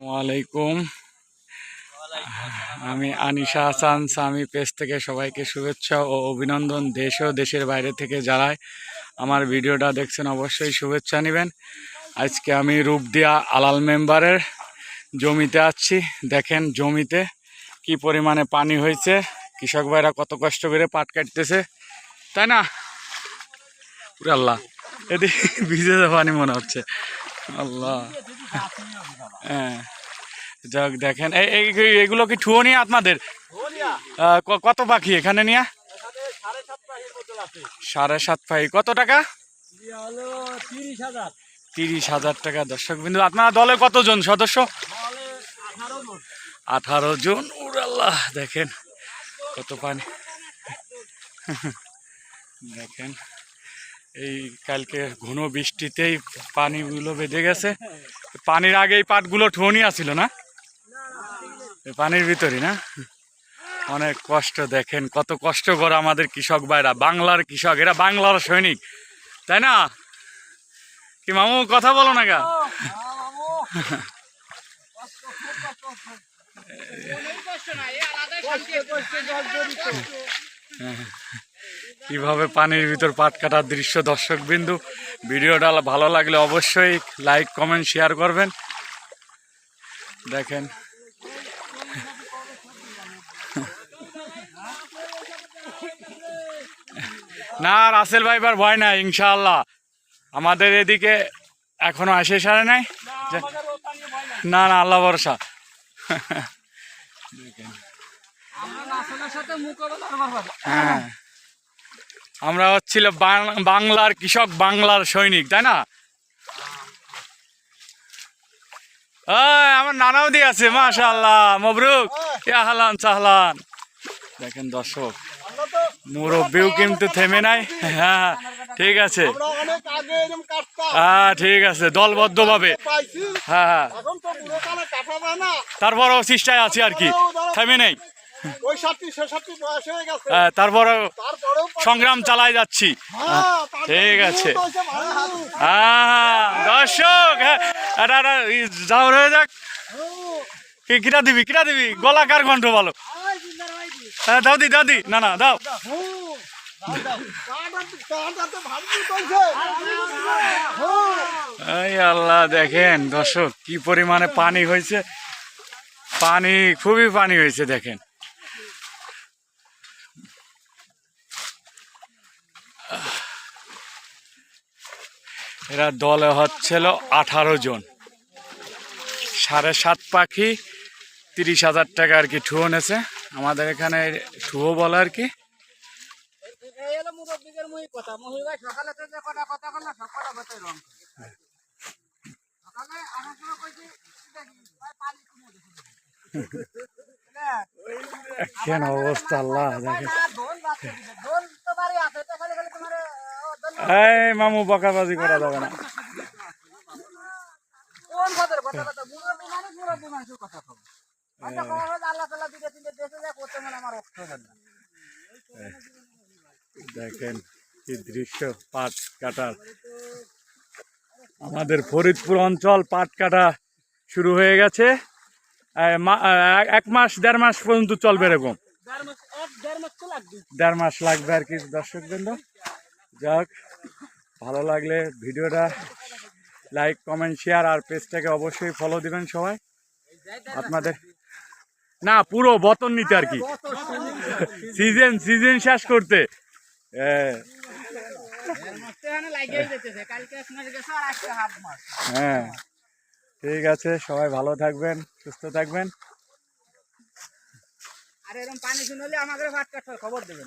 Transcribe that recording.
ওয়ালাইকুম আমি আনিশা হাসান সামি পেজ থেকে সবাইকে শুভেচ্ছা ও অভিনন্দন দেশ ও দেশের বাইরে থেকে যারাই আমার ভিডিওটা দেখছেন অবশ্যই শুভেচ্ছা নেবেন। আজকে আমি রূপদিয়া আলাল মেম্বারের জমিতে আছি। দেখেন জমিতে কি পরিমাণে পানি হয়েছে। কৃষক ভাইরা কত কষ্ট করে পাট কাটতেছে। তাই না? আল্লাহ এদিকে ভিজে পানি মনে হচ্ছে। আল্লাহ। হ্যাঁ। যাক, দেখেন এগুলো কি ঠুয়ো নিয়ে আপনাদের? কত পাখি এখানে নিয়ে? সাড়ে সাত পাখি কত টাকা? তিরিশ হাজার টাকা। দর্শক বিন্দু, আপনার দলে কতজন সদস্য? আঠারো জন। উড়াল্লাহ দেখেন কত পানি। দেখেন। এই কালকে ঘন বৃষ্টিতেই পানিগুলো বেঁধে গেছে। পানির আগে এই পাটগুলো ঠোনি আছিল না? পানির ভিতরই না? অনেক কষ্ট দেখেন কত কষ্ট করে আমাদের কৃষক ভাইরা বাংলার কৃষক এরা বাংলার সৈনিক তাই না? কি মামু কথা বলো না গা? কীভাবে পানির ভিতর পাট কাটার দৃশ্য দর্শক বিন্দু। ভিডিওটা ভালো লাগলে অবশ্যই লাইক কমেন্ট শেয়ার করবেন। দেখেন। না রাসেল ভাইবার ভয় নাই ইনশাআল্লাহ। আমাদের এদিকে এখনও আসে সারে নাই। না না আল্লাহ ভরসা। দেখেন। হ্যাঁ। আমরা হচ্ছিল বাংলার কৃষক বাংলার সৈনিক তাই না? আমার নানাও দিয়ে আছে মাশা আল্লাহ মবরুক। ইয়া হালান সাহলান। দেখেন দর্শক মুরব্বিও কিন্তু থেমে নাই। হ্যাঁ ঠিক আছে। হ্যাঁ ঠিক আছে দলবদ্ধভাবে। হ্যাঁ হ্যাঁ। তারপরও চেষ্টায় আছি আর কি। থেমে নেই। ওই বয়স হয়ে গেছে। হ্যাঁ, তারপরেও সংগ্রাম চালাই যাচ্ছি। হ্যাঁ, ঠিক আছে। তো হ্যাঁ দর্শক হ্যাঁ এটা এটা ই যাও হয়ে যাক। কি কিটা দিবি কিটা দিবি? গলাকার কণ্ঠ ভালো হ্যাঁ দাও দি দাও দি। না না দাও। এই আল্লাহ দেখেন দর্শক কি পরিমাণে পানি হয়েছে। পানি খুবই পানি হয়েছে দেখেন। এরা দলে হচ্ছিল আঠারো জন। সাড়ে সাত পাখি তিরিশ হাজার টাকা আর কি ঠুয়ো নেছে। আমাদের এখানে ঠুয়ো বলে আর কি। কেন অবস্থা আল্লাহ এই মামু বকাবাজি করা যাবে না। মানে হবে না। দেখেন কি দৃশ্য পাট কাটার। আমাদের ফরিদপুর অঞ্চল পাট কাটা শুরু হয়ে গেছে। এক- মাস দেড় মাস পর্যন্ত চলবে এরকম। দেড় মাস লাগবে আর কি দর্শক বৃন্দ যাক ভালো লাগলে ভিডিওটা লাইক কমেন্ট শেয়ার আর পেজটাকে অবশ্যই ফলো দিবেন সবাই। আপনাদের না পুরো বতন নিতে আর কি। সিজন সিজন শেষ করতে। হ্যাঁ এখানে লাগেই যেতেছে কালকে এক মাস গেছে আর আজকে হাফ মাস হ্যাঁ ঠিক আছে সবাই ভালো থাকবেন সুস্থ থাকবেন। আর এরকম পানি শুনলে কাটার খবর দেবেন।